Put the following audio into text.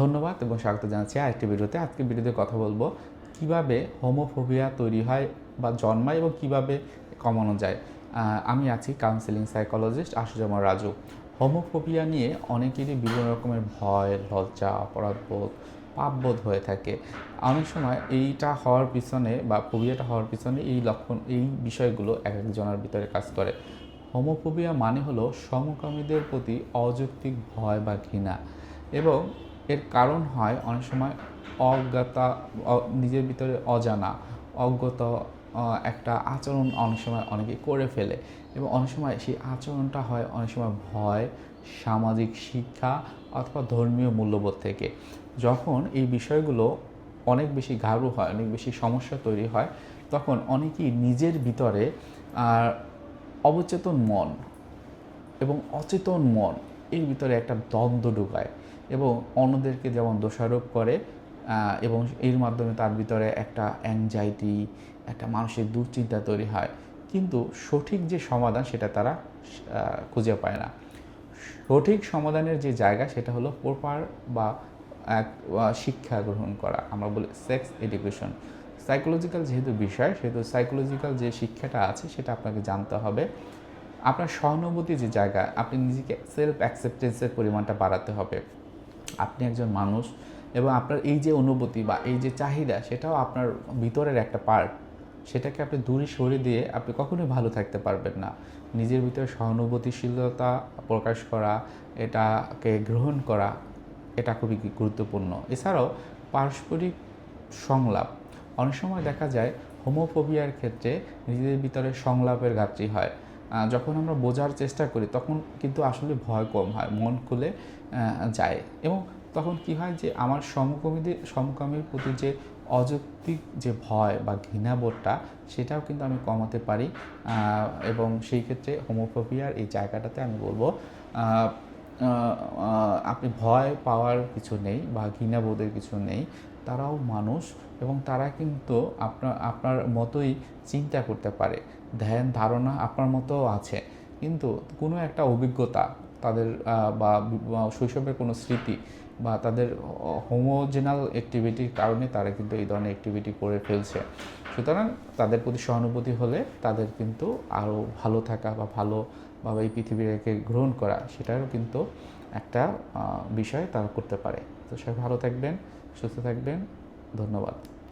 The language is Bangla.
ধন্যবাদ এবং স্বাগত জানাচ্ছি আরেকটি ভিডিওতে। আজকে ভিডিওতে কথা বলব, কীভাবে হোমোফোবিয়া তৈরি হয় বা জন্মায় এবং কীভাবে কমানো যায়। আমি আছি counselling psychologist Ashuzama Raju. Homophobia নিয়ে অনেকেরই বিভিন্ন রকমের ভয়, লজ্জা, অপরাধবোধ, পাপবোধ হয়ে থাকে। অনেক সময় এইটা হওয়ার পিছনে বা ফোবিয়াটা হওয়ার পিছনে এই লক্ষণ, এই বিষয়গুলো এক একজনের ভিতরে কাজ করে। হোমোফোবিয়া মানে হলো সমকামীদের প্রতি অযৌক্তিক ভয় বা ঘৃণা এবং এর কারণ হয় অনেক সময় অজ্ঞতা নিজের ভিতরে অজানা, অজ্ঞত একটা আচরণ অনেক সময় অনেকে করে ফেলে এবং অনেক সময় সেই আচরণটা হয় অনেক সময় ভয়, সামাজিক শিক্ষা অথবা ধর্মীয় মূল্যবোধ থেকে। যখন এই বিষয়গুলো অনেক বেশি গাঢ় হয়, অনেক বেশি সমস্যা তৈরি হয়, তখন অনেকেই নিজের ভিতরে আর অবচেতন মন এবং অচেতন মন এর ভিতরে একটা দ্বন্দ্ব ঢুকায় এবং অন্যদেরকে যেমন দোষারোপ করে এবং এর মাধ্যমে তার ভিতরে একটা অ্যাংজাইটি একটা মানসিক দুশ্চিন্তা তৈরি হয়। কিন্তু সঠিক যে সমাধান সেটা তারা খুঁজে পায় না। সঠিক সমাধানের যে জায়গা সেটা হলো প্রপার বা এক শিক্ষা গ্রহণ করা। আমরা বলি সেক্স এডুকেশন সাইকোলজিক্যাল যেহেতু বিষয়, সেহেতু সাইকোলজিক্যাল যে শিক্ষাটা আছে সেটা আপনাকে জানতে হবে। আপনার সহানুভূতি যে জায়গা, আপনি নিজেকে সেলফ অ্যাকসেপ্টেন্সের পরিমাণটা বাড়াতে হবে। আপনি একজন মানুষ এবং আপনার এই যে অনুভূতি বা এই যে চাহিদা, সেটাও আপনার ভিতরের একটা পার্ট সেটাকে আপনি দূরে সরিয়ে দিয়ে আপনি কখনোই ভালো থাকতে পারবেন না। নিজের ভিতরে সহানুভূতিশীলতা প্রকাশ করা, এটাকে গ্রহণ করা, এটা খুবই গুরুত্বপূর্ণ। এছাড়াও পারস্পরিক সংলাপ। অনেক সময় দেখা যায় হোমোফোবিয়ার ক্ষেত্রে নিজেদের ভিতরে সংলাপের ঘাটতি হয়। যখন আমরা বোঝার চেষ্টা করি, তখন কিন্তু আসলে ভয় কম হয়, মন খুলে যায়। এবং তখন কি হয় যে, আমার সমকামীদের, সমকামীর প্রতি যে অযৌক্তিক যে ভয় বা ঘৃণাবোধটা, সেটাও কিন্তু আমি কমাতে পারি। এবং সেই ক্ষেত্রে হোমোফোবিয়ার এই জায়গাটাতে আমি বলব আপনি ভয় পাওয়ার কিছু নেই বা ঘৃণাবোধের কিছু নেই। তারাও মানুষ এবং তারা কিন্তু আপনার আপনার মতোই চিন্তা করতে পারে। ধ্যান, ধারণা আপনার মতো আছে। কিন্তু কোনো একটা অভিজ্ঞতা তাদের বা শৈশবের কোনো স্মৃতি বা তাদের হোমোজেনাল অ্যাক্টিভিটির কারণে তারা কিন্তু এই ধরনের অ্যাক্টিভিটি করে ফেলছে। সুতরাং তাদের প্রতি সহানুভূতি হলে তাদের কিন্তু আরও ভালো থাকা বা ভালোভাবে এই পৃথিবীকে গ্রহণ করা সেটারও কিন্তু একটা বিষয় তারা করতে পারে। তো সবাই ভালো থাকবেন, সুস্থ থাকবেন, ধন্যবাদ।